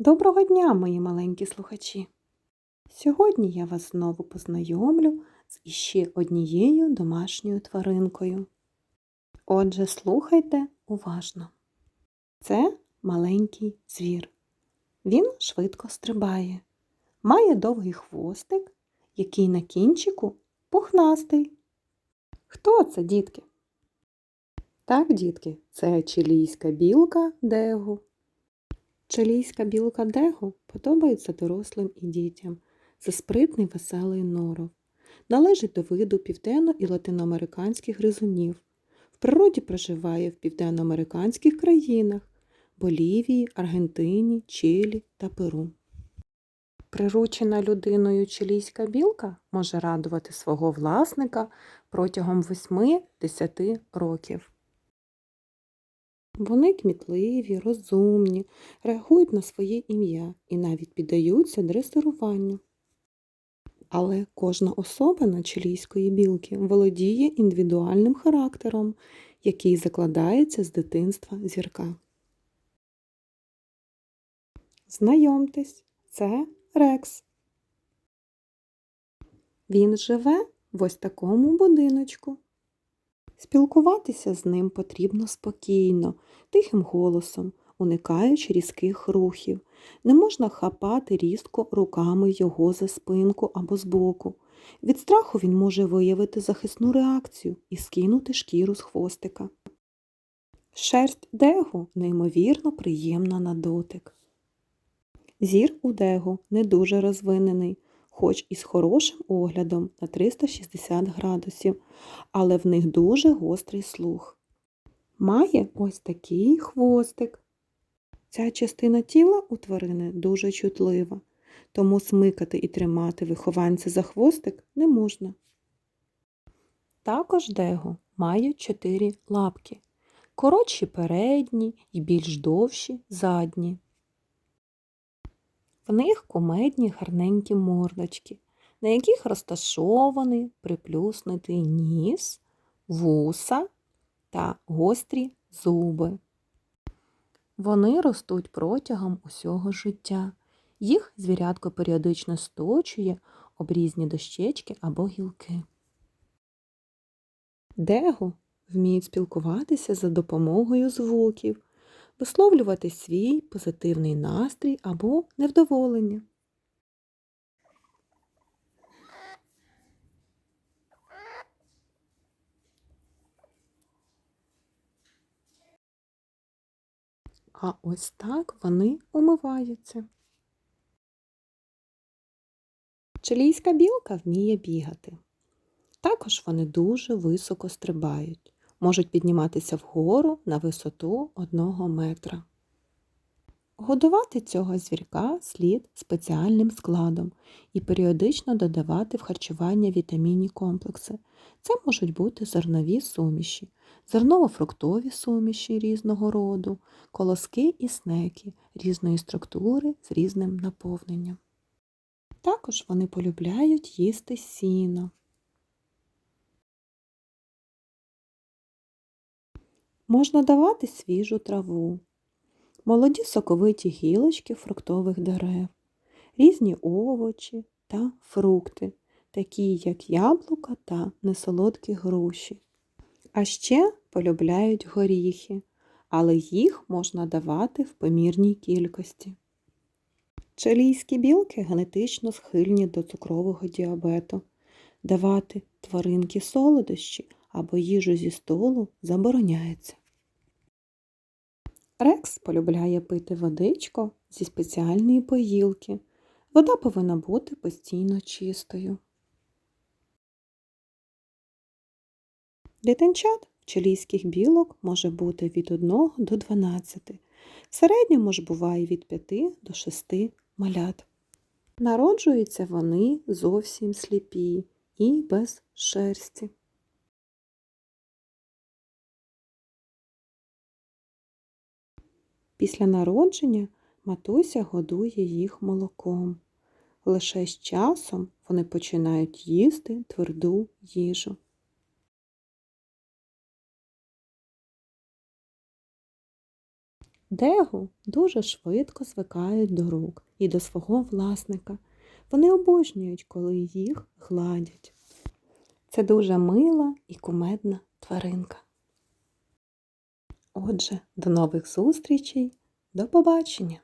Доброго дня, мої маленькі слухачі! Сьогодні я вас знову познайомлю з іще однією домашньою тваринкою. Отже, слухайте уважно. Це маленький звір. Він швидко стрибає, має довгий хвостик, який на кінчику пухнастий. Хто це, дітки? Так, дітки, це чилійська білка Дегу. Чилійська білка Дегу подобається дорослим і дітям. Це спритний веселий норов. Належить до виду південно- і латиноамериканських гризунів. В природі проживає в південноамериканських країнах Болівії, Аргентині, Чилі та Перу. Приручена людиною чилійська білка може радувати свого власника протягом 8-10 років. Вони кмітливі, розумні, реагують на своє ім'я і навіть піддаються дресируванню. Але кожна особина чилійської білки володіє індивідуальним характером, який закладається з дитинства зірка. Знайомтесь, це Рекс. Він живе в ось такому будиночку. Спілкуватися з ним потрібно спокійно, тихим голосом, уникаючи різких рухів. Не можна хапати різко руками його за спинку або збоку. Від страху він може виявити захисну реакцію і скинути шкіру з хвостика. Шерсть дегу неймовірно приємна на дотик. Зір у дегу не дуже розвинений, хоч і з хорошим оглядом на 360 градусів, але в них дуже гострий слух. Має ось такий хвостик. Ця частина тіла у тварини дуже чутлива, тому смикати і тримати вихованця за хвостик не можна. Також дего мають чотири лапки, коротші передні і більш довші задні. В них кумедні гарненькі мордочки, на яких розташований приплюснутий ніс, вуса та гострі зуби. Вони ростуть протягом усього життя. Їх звірятко періодично сточує об різні дощечки або гілки. Дего вміють спілкуватися за допомогою звуків, висловлювати свій позитивний настрій або невдоволення. А ось так вони умиваються. Чилійська білка вміє бігати. Також вони дуже високо стрибають, можуть підніматися вгору на висоту одного метра. Годувати цього звірка слід спеціальним складом і періодично додавати в харчування вітамінні комплекси. Це можуть бути зернові суміші, зерново-фруктові суміші різного роду, колоски і снеки різної структури з різним наповненням. Також вони полюбляють їсти сіно. Можна давати свіжу траву, молоді соковиті гілочки фруктових дерев, різні овочі та фрукти, такі як яблука та несолодкі груші. А ще полюбляють горіхи, але їх можна давати в помірній кількості. Чилійські білки генетично схильні до цукрового діабету. Давати тваринки солодощі або їжу зі столу забороняється. Рекс полюбляє пити водичку зі спеціальної поїлки. Вода повинна бути постійно чистою. Дитинчат чилійських білок може бути від 1 до 12. В середньому ж буває від 5 до 6 малят. Народжуються вони зовсім сліпі і без шерсті. Після народження матуся годує їх молоком. Лише з часом вони починають їсти тверду їжу. Дегу дуже швидко звикають до рук і до свого власника. Вони обожнюють, коли їх гладять. Це дуже мила і кумедна тваринка. Отже, до нових зустрічей, до побачення!